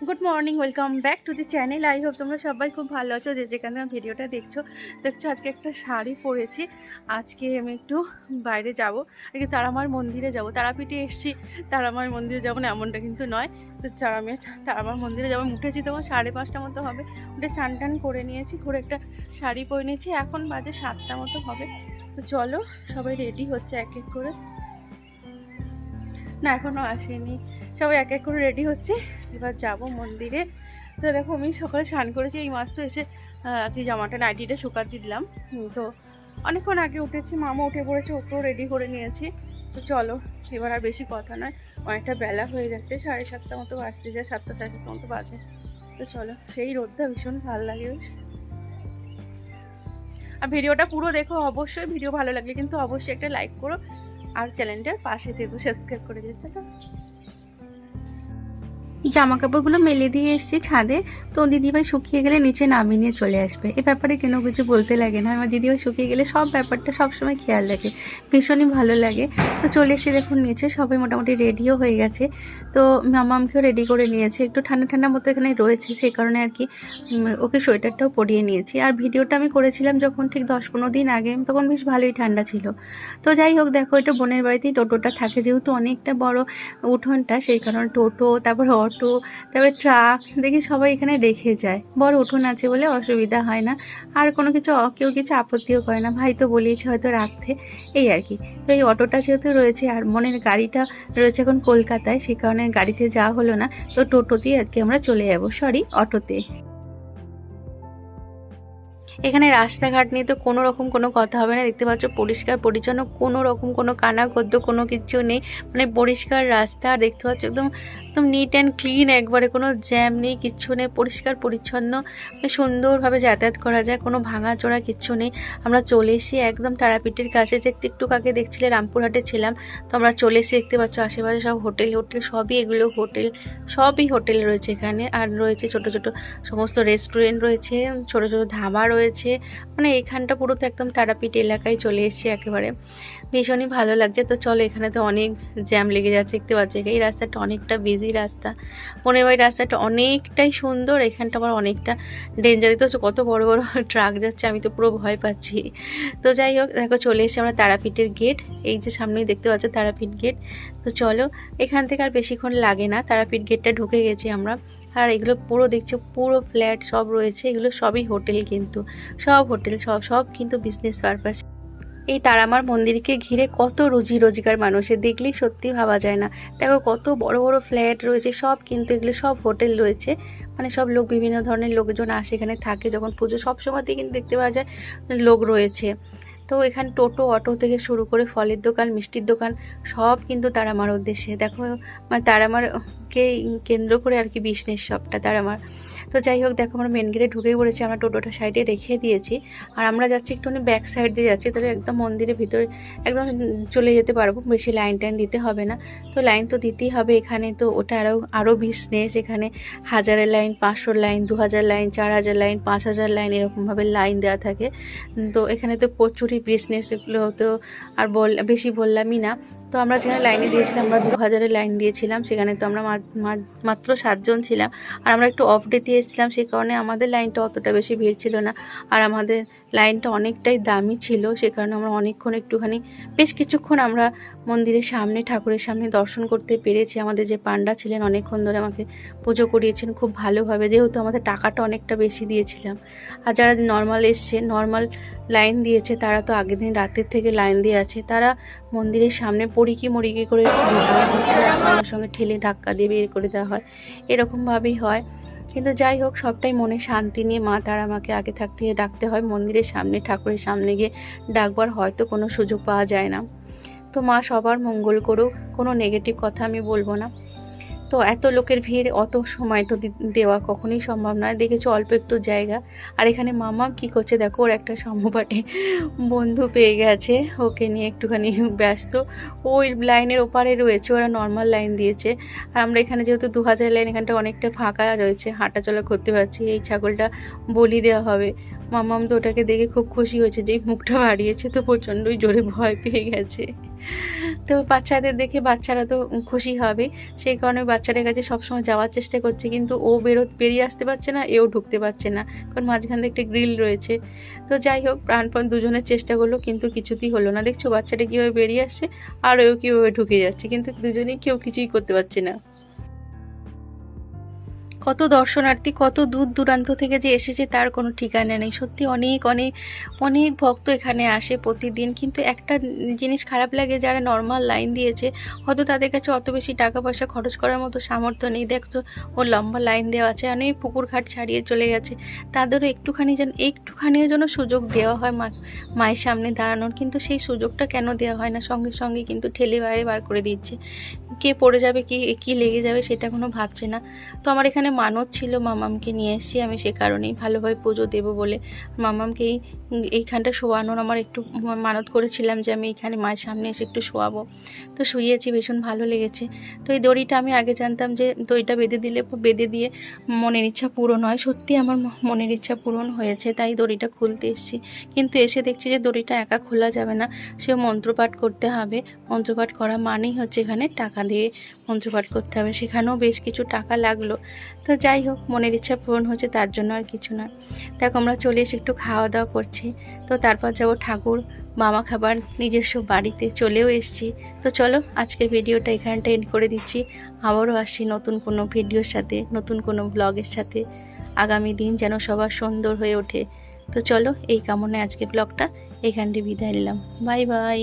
Good morning welcome back to the channel I hope তোমরা সবাই খুব ভালো আছো। যে যেখানে ভিডিওটা দেখছ দেখছ আজকে একটা শাড়ি পরেছি। আজকে আমি একটু বাইরে যাব। আজকে তারামার মন্দিরে যাব। তারাপীঠে এসেছি। তারামার মন্দিরে যাব না, এমনটা কিন্তু নয়। তো তারামে তারামার মন্দিরে যাব। উঠেছি তখন সাড়ে পাঁচটা মতো হবে। উঠে স্নান টান করে নিয়েছি করে একটা শাড়ি পরে নিয়েছি। এখন বাজে সাতটা মতো হবে। তো চলো, সবাই রেডি হচ্ছে এক এক করে। না এখনও আসেনি। সবাই এক এক করে রেডি হচ্ছে। এবার যাব মন্দিরে। তো দেখো, আমি সকালে স্নান করেছি, এই মাত্র এসে কি জামাটা নাইটিটা শুকাতে দিলাম। তো অনেকক্ষণ আগে উঠেছি, মামা উঠে পড়েছে, ওকেও রেডি করে নিয়েছি। তো চলো, এবার আর বেশি কথা নয়, অনেকটা বেলা হয়ে যাচ্ছে, সাড়ে সাতটা মতো বাজতে যায়, সাতটা, সাড়ে সাতটা মতো বাজে। তো চলো, সেই রোদটা ভীষণ ভালো লাগে বেশ। আর ভিডিওটা পুরো দেখো, অবশ্যই ভিডিও ভালো লাগলে কিন্তু অবশ্যই একটা লাইক করো। আর চ্যানেলটার পাশে থেকে সাবস্ক্রাইব করে দিচ্ছ জামা কাপড়গুলো মেলে দিয়ে এসেছি ছাদে। তো দিদিভাই শুকিয়ে গেলে নিচে নামিয়ে নিয়ে চলে আসবে। এ ব্যাপারে কেন কিছু বলতে লাগে না। আমার দিদিভাই শুকিয়ে গেলে সব ব্যাপারটা সবসময় খেয়াল রাখে। ভীষণই ভালো লাগে। তো চলে এসে দেখুন নিচে সবাই মোটামুটি রেডিও হয়ে গেছে। তো মামামকেও রেডি করে নিয়েছে। একটু ঠান্ডা ঠান্ডা মতো এখানে রয়েছে সেই কারণে আর কি ওকে সোয়েটারটাও পরিয়ে নিয়েছি। আর ভিডিওটা আমি করেছিলাম যখন ঠিক দশ পনেরো দিন আগে, তখন বেশ ভালোই ঠান্ডা ছিল। তো যাই হোক, দেখো এটা বোনের বাড়িতেই টোটোটা থাকে। যেহেতু অনেকটা বড় উঠোনটা, সেই কারণে টোটো, তারপর অটো তারপর ট্রাক দেখি সবাই এখানে রেখে যায়। বড় উঠোন আছে বলে অসুবিধা হয় না। আর কোনো কিছু কেউ কিছু আপত্তিও করে না। ভাই তো বলিয়েছে হয়তো রাখতে। এই আর কি। তো এই অটোটা যেহেতু রয়েছে আর মনের গাড়িটা রয়েছে এখন কলকাতায় সেই কারণে গাড়িতে যাওয়া হলো না। তো টোটোতেই আজকে আমরা চলে যাব। সরি অটোতে। এখানে রাস্তাঘাট নিয়ে তো কোনো রকম কোনো কথা হবে না। দেখতে পাচ্ছ পরিষ্কার, পরিচ্ছন্ন, কোনো রকম কোনো কানা গদ্য কোনো কিছু নেই। মানে পরিষ্কার রাস্তা। আর দেখতে পাচ্ছ একদম একদম নিট অ্যান্ড ক্লিন একবারে কোনো জ্যাম নেই, কিচ্ছু নেই, পরিষ্কার, পরিচ্ছন্ন। সুন্দরভাবে যাতায়াত করা যায়, কোনো ভাঙা ভাঙাচোরা কিচ্ছু নেই। আমরা চলে এসেছি একদম তারাপীঠের কাছে দেখতে একটু কাকে দেখছিলে রামপুরহাটে ছিলাম। তো আমরা চলে এসে দেখতে পাচ্ছ আশেপাশে সব হোটেল হোটেল সবই এগুলো হোটেল সবই হোটেল রয়েছে এখানে। আর রয়েছে ছোট ছোট সমস্ত রেস্টুরেন্ট রয়েছে, ছোট ছোট ধাবা রয়েছে। মানে এখানটা পুরো তো একদম তারাপীঠ এলাকায় চলে এসেছি একেবারে। ভীষণই ভালো লাগছে। তো চলো এখানে তো অনেক জ্যাম লেগে যাচ্ছে, দেখতে পাচ্ছি এই রাস্তাটা অনেকটা বিজি রাস্তা। মনে হয় রাস্তাটা অনেকটাই সুন্দর, এখানটা আবার অনেকটা ডেঞ্জারি তো কত বড় বড় ট্রাক যাচ্ছে, আমি তো পুরো ভয় পাচ্ছি। তো যাই হোক, দেখো চলে এসেছি আমরা তারাপীঠের গেট এই যে সামনেই দেখতে পাচ্ছ তারাপীঠ গেট তো চলো, এখান থেকে আর বেশিক্ষণ লাগে না। তারাপীঠ গেটটা ঢুকে গেছি আমরা। আর এগুলো পুরো দেখছ, পুরো ফ্ল্যাট সব রয়েছে। এগুলো সবই হোটেল কিন্তু। সব হোটেল সব সব কিন্তু বিজনেস পারপাস এই তারামার মন্দিরকে ঘিরে কত রুজি রোজগার মানুষের, দেখলেই সত্যি ভাবা যায় না। দেখো কত বড় বড় ফ্ল্যাট রয়েছে, সব কিন্তু এগুলো সব হোটেল রয়েছে। মানে সব লোক, বিভিন্ন ধরনের লোকজন আসে, এখানে থাকে। যখন পুজো সব সময়তেই কিন্তু দেখতে পাওয়া যায় লোক রয়েছে। তো এখানে টোটো, অটো থেকে শুরু করে ফলের দোকান, মিষ্টির দোকান, সব কিন্তু তারামার উদ্দেশ্যে। দেখো মানে তারামারকে কেন্দ্র করে আর কি বিজনেস সবটা তারামার তো যাই হোক, দেখো আমরা মেন গেটে ঢুকেই পড়েছি, আমরা টোটোটা সাইডে রেখে দিয়েছি। আর আমরা যাচ্ছি একটুখানি ব্যাক সাইড দিয়ে যাচ্ছি, তাহলে একদম মন্দিরের ভিতরে একদম চলে যেতে পারব, বেশি লাইন টাইন দিতে হবে না। তো লাইন তো দিতেই হবে এখানে, তো ওটা আরও আরও বিজনেস এখানে। হাজারের লাইন পাঁচশোর লাইন দু হাজার লাইন চার হাজার লাইন পাঁচ হাজার লাইন এরকমভাবে লাইন দেওয়া থাকে। তো এখানে তো প্রচুরই বিজনেস এগুলো তো আর বল, বেশি বললামই না। তো আমরা যেখানে লাইনে দিয়েছিলাম, আমরা দু হাজারের লাইন দিয়েছিলাম, সেখানে তো আমরা মাত্র সাতজন ছিলাম। আর আমরা একটু অফ ডেতে এসেছিলাম, সেই কারণে আমাদের লাইনটা অতটা বেশি ভিড় ছিল না। আর আমাদের লাইনটা অনেকটাই দামি ছিল, সে কারণে আমরা অনেকক্ষণ একটুখানি, বেশ কিছুক্ষণ আমরা মন্দিরের সামনে, ঠাকুরের সামনে দর্শন করতে পেরেছি। আমাদের যে পান্ডা ছিলেন অনেকক্ষণ ধরে আমাকে পুজো করিয়েছেন খুব ভালোভাবে, যেহেতু আমাদের টাকাটা অনেকটা বেশি দিয়েছিলাম। আর যারা নর্মাল এসছে নর্মাল লাইন দিয়েছে, তারা তো আগের দিন রাতের থেকে লাইন দিয়ে আছে, তারা মন্দিরের সামনে পড়িকি মরিকি করে সঙ্গে সঙ্গে ঠেলে ধাক্কা দিয়ে বের করে দেওয়া হয়। এরকমভাবেই হয়। কিন্তু যাই হোক, সবটাই মনে শান্তি নিয়ে মা তারা আমাকে আগে থাকতে ডাকতে হয়। মন্দিরের সামনে, ঠাকুরের সামনে গিয়ে ডাকবার হয়তো কোনো সুযোগ পাওয়া যায় না। তো মা সবার মঙ্গল করুক, কোনো নেগেটিভ কথা আমি বলব না। তো এত লোকের ভিড়, অত সময় তো দেওয়া কখনোই সম্ভব নয়। দেখেছ অল্প একটু জায়গা। আর এখানে মামা কি করছে দেখো, ওর একটা সমপাটে বন্ধু পেয়ে গেছে। ওকে নিয়ে একটুখানি ব্যস্ত। ওই লাইনের ওপারে রয়েছে, ওরা নর্মাল লাইন দিয়েছে। আর আমরা এখানে যেহেতু দু হাজার লাইন এখানটা অনেকটা ফাঁকা রয়েছে। হাঁটাচলা করতে পারছি, এই ছাগলটা বলি দেওয়া হবে। মামাম তো ওটাকে দেখে খুব খুশি হয়েছে যে মুখটা বাড়িয়েছে তো প্রচণ্ডই জোরে ভয় পেয়ে গেছে। তো বাচ্চাদের দেখে বাচ্চারা তো খুশি হবে। সেই কারণে বাচ্চাদের কাছে সবসময় যাওয়ার চেষ্টা করছে, কিন্তু ও বেরো, বেরিয়ে আসতে পারছে না, এও ঢুকতে পারছে না। কারণ মাঝখান থেকে একটা গ্রিল রয়েছে। তো যাই হোক, প্রাণপণ দুজনের চেষ্টা করল, কিন্তু কিছুতেই হলো না। দেখছ বাচ্চাটা কীভাবে বেরিয়ে আসছে, আর ও কীভাবে ঢুকে যাচ্ছে, কিন্তু দুজনেই কেউ কিছুই করতে পারছে না। কত দর্শনার্থী, কত দূর দূরান্ত থেকে যে এসেছে তার কোনো ঠিকানা নেই। সত্যি অনেক অনেক অনেক ভক্ত এখানে আসে প্রতিদিন। কিন্তু একটা জিনিস খারাপ লাগে, যারা নর্মাল লাইন দিয়েছে, হয়তো তাদের কাছে অত বেশি টাকা পয়সা খরচ করার মতো সামর্থ্য নেই। দেখতো ও লম্বা লাইন দেওয়া আছে, অনেক পুকুর ঘাট ছাড়িয়ে চলে গেছে। তাদেরও একটুখানি যেন, একটুখানিও যেন সুযোগ দেওয়া হয় মা, মায়ের সামনে দাঁড়ানোর। কিন্তু সেই সুযোগটা কেন দেওয়া হয় না? সঙ্গে সঙ্গে কিন্তু ঠেলে বাইরে বার করে দিচ্ছে। কে পড়ে যাবে, কি কি লেগে যাবে সেটা কোনো ভাবছে না। তো আমার এখানে মানত ছিল মামামকে নিয়ে এসেছি। আমি সে কারণেই ভালোভাবে পুজো দেবো বলে মামামকে এই, এইখানটা শোয়ানোর আমার একটু মানত করেছিলাম যে আমি এইখানে মায়ের সামনে এসে একটু শোয়াবো। তো শুয়েছি, ভীষণ ভালো লেগেছে। তো এই দড়িটা আমি আগে জানতাম যে দড়িটা বেঁধে দিলে, বেঁধে দিয়ে মনের ইচ্ছা পূরণ হয়। সত্যি আমার মনের ইচ্ছা পূরণ হয়েছে, তাই দড়িটা খুলতে এসেছি। কিন্তু এসে দেখছি যে দড়িটা একা খোলা যাবে না সে মন্ত্রপাঠ করতে হবে। মন্ত্রপাঠ করা মানেই হচ্ছে এখানে টাকা দিয়ে মন্ত্রপাঠ করতে হবে। সেখানেও বেশ কিছু টাকা লাগল। তো যাই হোক, মনের ইচ্ছা পূরণ হচ্ছে তার জন্য আর কিছু না। দেখো, আমরা চলে এসে একটু খাওয়া দাওয়া করছি। তো তারপর যাব ঠাকুর মামা খাবার নিজস্ব বাড়িতে চলেও এসেছি। তো চলো, আজকের ভিডিওটা এখানটা এন্ড করে দিচ্ছি। আবারও আসছি নতুন কোনো ভিডিওর সাথে, নতুন কোনো ব্লগের সাথে। আগামী দিন যেন সবার সুন্দর হয়ে ওঠে। তো চলো, এই কামনায় আজকে ব্লগটা এখানটি বিদায় নিলাম। Bye bye.